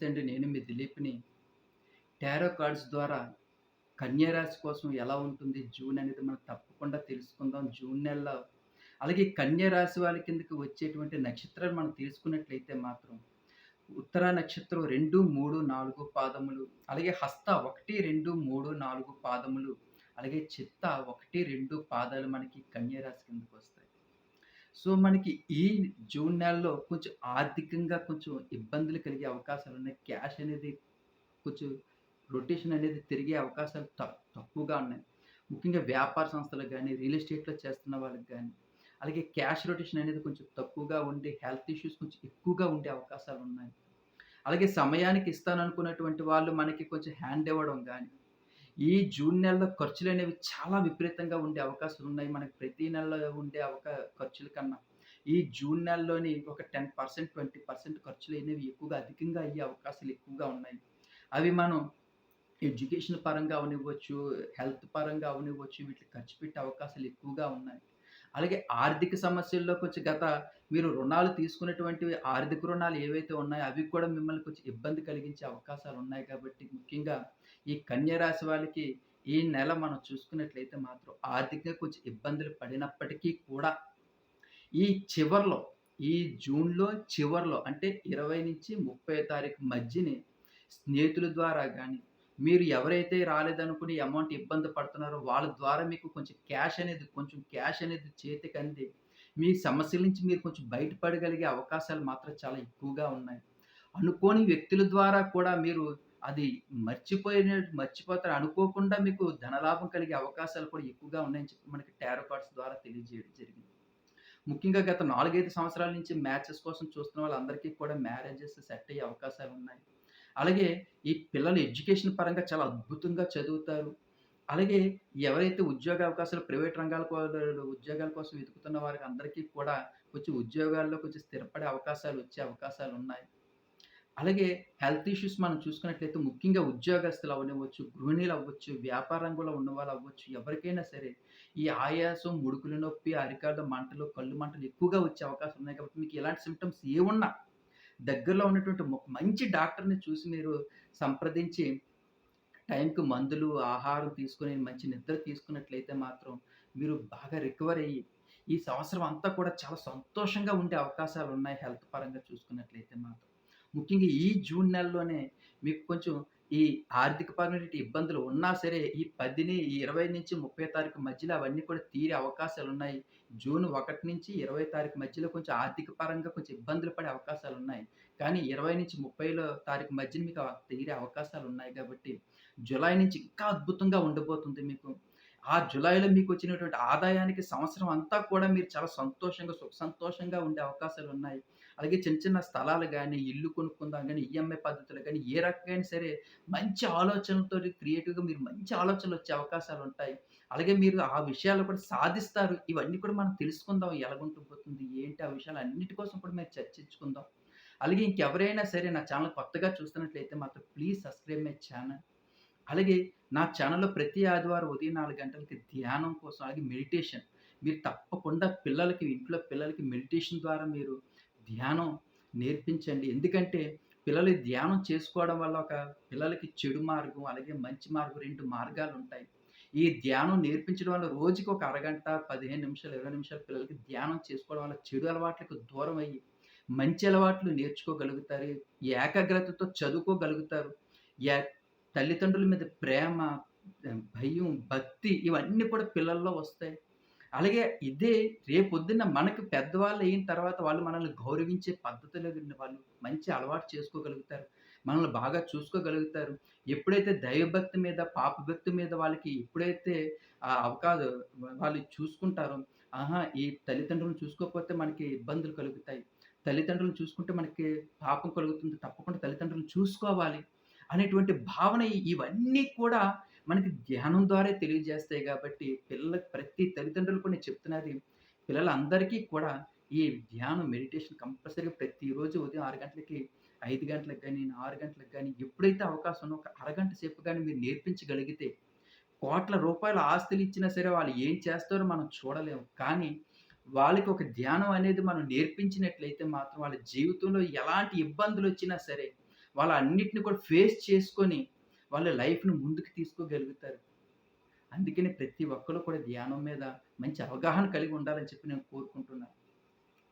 నమస్తే అండి. నేను మీ దిలీప్‌ని. టారో కార్డ్స్ ద్వారా కన్యారాశి కోసం ఎలా ఉంటుంది జూన్ అనేది మనం తప్పకుండా తెలుసుకుందాం. జూన్ నెలలో అలాగే కన్యారాశి వాళ్ళ కిందకి వచ్చేటువంటి నక్షత్రాలు మనం తీసుకున్నట్లయితే మాత్రం ఉత్తర నక్షత్రం 2, 3, 4 పాదములు, అలాగే హస్త 1, 2, 3, 4 పాదములు, అలాగే చిత్త 1, 2 పాదాలు మనకి కన్యారాశి కిందకు వస్తాయి సో, మనకి ఈ జూన్ నెలలో కొంచెం ఆర్థికంగా కొంచెం ఇబ్బందులు కలిగే అవకాశాలు ఉన్నాయి క్యాష్ అనేది కొంచెం రొటేషన్ అనేది తిరిగే అవకాశాలు తక్కువగా ఉన్నాయి. ముఖ్యంగా వ్యాపార సంస్థలకు కానీ రియల్ ఎస్టేట్‌లో చేస్తున్న వాళ్ళకి కానీ అలాగే క్యాష్ రొటేషన్ అనేది కొంచెం తక్కువగా ఉండి, హెల్త్ ఇష్యూస్ కొంచెం ఎక్కువగా ఉండే అవకాశాలు ఉన్నాయి అలాగే సమయానికి ఇస్తాననుకున్నటువంటి వాళ్ళు మనకి కొంచెం హ్యాండ్ ఇవ్వడం కానీ ఈ జూన్ నెలలో ఖర్చులు అనేవి చాలా విపరీతంగా ఉండే అవకాశాలున్నాయి. మనకి ప్రతి నెలలో ఉండే అవకా ఖర్చుల కన్నా, ఈ జూన్ నెలలోని ఒక టెన్ పర్సెంట్ ట్వంటీ పర్సెంట్ ఖర్చులు అనేవి ఎక్కువగా అధికంగా అయ్యే అవకాశాలు ఎక్కువగా ఉన్నాయి. అవి మనం ఎడ్యుకేషన్ పరంగా అవనివ్వచ్చు, హెల్త్ పరంగా అవనివ్వచ్చు, వీటికి ఖర్చు పెట్టే అవకాశాలు ఎక్కువగా ఉన్నాయి. అలాగే ఆర్థిక సమస్యల్లో కొంచెం గత మీరు రుణాలు తీసుకునేటువంటి ఆర్థిక రుణాలు ఏవైతే ఉన్నాయో అవి కూడా మిమ్మల్ని కొంచెం ఇబ్బంది కలిగించే అవకాశాలు ఉన్నాయి కాబట్టి, ముఖ్యంగా ఈ కన్యరాశి వాళ్ళకి ఈ నెల మనం చూసుకున్నట్లయితే మాత్రం ఆర్థికంగా కొంచెం ఇబ్బందులు పడినప్పటికీ కూడా, ఈ చివర్లో ఈ జూన్‌లో చివర్లో అంటే 20-30 తారీఖు మధ్యనే స్నేహితుల ద్వారా కానీ మీరు ఎవరైతే రాలేదనుకుని అమౌంట్ ఇబ్బంది పడుతున్నారో వాళ్ళ ద్వారా మీకు కొంచెం క్యాష్ అనేది కొంచెం క్యాష్ అనేది చేతికంది, మీ సమస్యల నుంచి మీరు కొంచెం బయటపడగలిగే అవకాశాలు మాత్రం చాలా ఎక్కువగా ఉన్నాయి. అనుకోని వ్యక్తుల ద్వారా కూడా మీరు అది మర్చిపోయిన మర్చిపోతారు అనుకోకుండా మీకు ధనలాభం కలిగే అవకాశాలు కూడా ఎక్కువగా ఉన్నాయని చెప్పి మనకి టారో కార్డ్స్ ద్వారా తెలియజేయడం జరిగింది. ముఖ్యంగా గత 4, 5 సంవత్సరాల నుంచి మ్యాచెస్ కోసం చూస్తున్న వాళ్ళందరికీ కూడా మ్యారేజెస్ సెట్ అయ్యే అవకాశాలు ఉన్నాయి అలాగే ఈ పిల్లలు ఎడ్యుకేషన్ పరంగా చాలా అద్భుతంగా చదువుతారు. అలాగే ఎవరైతే ఉద్యోగ అవకాశాలు ప్రైవేట్ రంగాల ఉద్యోగాల కోసం వెతుకుతున్న వారికి అందరికీ కూడా కొంచెం ఉద్యోగాల్లో కొంచెం స్థిరపడే అవకాశాలు వచ్చే అవకాశాలు ఉన్నాయి అలాగే హెల్త్ ఇష్యూస్ మనం చూసుకున్నట్లయితే ముఖ్యంగా ఉద్యోగస్తులు అవనివ్వచ్చు గృహిణులు అవ్వచ్చు, వ్యాపార రంగంలో ఉన్నవాళ్ళు అవ్వచ్చు, ఎవరికైనా సరే ఈ ఆయాసం, ముడుకుల నొప్పి, అరికాళ్ళ మంటలు, కళ్ళు మంటలు ఎక్కువగా వచ్చే అవకాశం ఉన్నాయి కాబట్టి మీకు ఎలాంటి సిమ్టమ్స్ ఏమున్నా దగ్గరలో ఉన్నటువంటి మంచి డాక్టర్‌ని చూసి మీరు సంప్రదించి టైంకి మందులు, ఆహారం తీసుకొని మంచి నిద్ర తీసుకున్నట్లయితే మాత్రం మీరు బాగా రికవర్ అయ్యి, ఈ సంవత్సరం అంతా కూడా చాలా సంతోషంగా ఉండే అవకాశాలు ఉన్నాయి హెల్త్ పరంగా చూసుకున్నట్లయితే మాత్రం. ముఖ్యంగా ఈ జూన్ నెలలోనే మీకు కొంచెం ఈ ఆర్థికపరమైనటువంటి ఇబ్బందులు ఉన్నా సరే ఈ 10ని ఈ 20-30 తారీఖు మధ్యలో అవన్నీ కూడా తీరే అవకాశాలు ఉన్నాయి జూన్ 1-20 తారీఖు మధ్యలో కొంచెం ఆర్థిక పరంగా కొంచెం ఇబ్బందులు పడే అవకాశాలు ఉన్నాయి కానీ 20-30లో తారీఖు మధ్యన మీకు తీరే అవకాశాలు ఉన్నాయి కాబట్టి, జులై నుంచి ఇంకా అద్భుతంగా ఉండబోతుంది మీకు. ఆ జులైలో మీకొచ్చినటువంటి ఆదాయానికి సంవత్సరం అంతా కూడా మీరు చాలా సంతోషంగా, సుఖ సంతోషంగా ఉండే అవకాశాలు ఉన్నాయి అలాగే చిన్న చిన్న స్థలాలు కానీ ఇల్లు కొనుక్కుందాం కానీ ఈఎంఐ పద్ధతులు కానీ ఏ రకమైన సరే మంచి ఆలోచనలతో క్రియేటివ్‌గా మీరు మంచి ఆలోచనలు వచ్చే అవకాశాలు ఉంటాయి అలాగే మీరు ఆ విషయాలు కూడా సాధిస్తారు. ఇవన్నీ కూడా మనం తెలుసుకుందాం ఎలాగుండబోతుంది, ఏంటి ఆ విషయాలన్నిటి కోసం కూడా మేము చర్చించుకుందాం. అలాగే ఇంకెవరైనా సరే నా ఛానల్ కొత్తగా చూస్తున్నట్లయితే మాత్రం ప్లీజ్ సబ్స్క్రైబ్ మై ఛానల్ అలాగే నా ఛానెల్‌లో ప్రతి ఆదివారం ఉదయం నాలుగు గంటలకి ధ్యానం కోసం అలాగే మెడిటేషన్ మీరు తప్పకుండా పిల్లలకి ఇంట్లో పిల్లలకి మెడిటేషన్ ద్వారా మీరు ధ్యానం నేర్పించండి. ఎందుకంటే పిల్లలు ధ్యానం చేసుకోవడం వల్ల ఒక పిల్లలకి చెడు మార్గం, అలాగే మంచి మార్గం రెండు మార్గాలు ఉంటాయి ఈ ధ్యానం నేర్పించడం వల్ల రోజుకి ఒక అరగంట, 15 నిమిషాలు, 20 నిమిషాలు పిల్లలకి ధ్యానం చేసుకోవడం వల్ల చెడు అలవాట్లకు దూరం అయ్యి, మంచి అలవాట్లు నేర్చుకోగలుగుతారు. ఏకాగ్రతతో చదువుకోగలుగుతారు. తల్లిదండ్రుల మీద ప్రేమ, భయం, భక్తి ఇవన్నీ కూడా పిల్లల్లో వస్తాయి. అలాగే ఇదే రేపొద్దున్న మనకి పెద్దవాళ్ళు అయిన తర్వాత వాళ్ళు మనల్ని గౌరవించే పద్ధతిలో వాళ్ళు మంచి అలవాటు చేసుకోగలుగుతారు. మనల్ని బాగా చూసుకోగలుగుతారు. ఎప్పుడైతే దైవభక్తి మీద, పాపభక్తి మీద వాళ్ళకి ఎప్పుడైతే ఆ అవకాదు వాళ్ళు చూసుకుంటారో, ఆహా! ఈ తల్లిదండ్రులను చూసుకోకపోతే మనకి ఇబ్బందులు కలుగుతాయి. తల్లిదండ్రులను చూసుకుంటే మనకి పాపం కలుగుతుంది. తప్పకుండా తల్లిదండ్రులను చూసుకోవాలి. అనేటువంటి భావన ఇవన్నీ కూడా మనకి ధ్యానం ద్వారా తెలియజేస్తాయి కాబట్టి, పిల్లలకు ప్రతి తల్లిదండ్రులు కూడా నేను చెప్తున్నది పిల్లలందరికీ కూడా ఈ ధ్యానం, మెడిటేషన్ కంపల్సరీగా ప్రతిరోజు ఉదయం ఆరు గంటలకి, ఐదు గంటలకు కానీ ఆరు గంటలకు కానీ ఎప్పుడైతే అవకాశం ఉందో ఒక అరగంట సేపు కానీ మీరు నేర్పించగలిగితే, కోట్ల రూపాయల ఆస్తులు ఇచ్చినా సరే వాళ్ళు ఏం చేస్తారో మనం చూడలేము. కానీ వాళ్ళకి ఒక ధ్యానం అనేది మనం నేర్పించినట్లయితే మాత్రం వాళ్ళ జీవితంలో ఎలాంటి ఇబ్బందులు వచ్చినా సరే వాళ్ళ అన్నిటిని కూడా ఫేస్ చేసుకొని వాళ్ళ లైఫ్‌ని ముందుకు తీసుకోగలుగుతారు. అందుకని ప్రతి ఒక్కరు కూడా ధ్యానం మీద మంచి అవగాహన కలిగి ఉండాలని చెప్పి నేను కోరుకుంటున్నాను.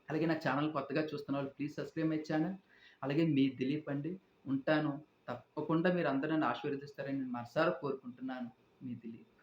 అలాగే నా ఛానల్ కొత్తగా చూస్తున్న వాళ్ళు ప్లీజ్ సబ్స్క్రైబ్ మై ఛానల్. అలాగే మీ దిలీప్ అండి. ఉంటాను. తప్పకుండా మీరందరూ నన్ను ఆశీర్వదిస్తారని నేను మనసారా కోరుకుంటున్నాను. మీ దిలీప్.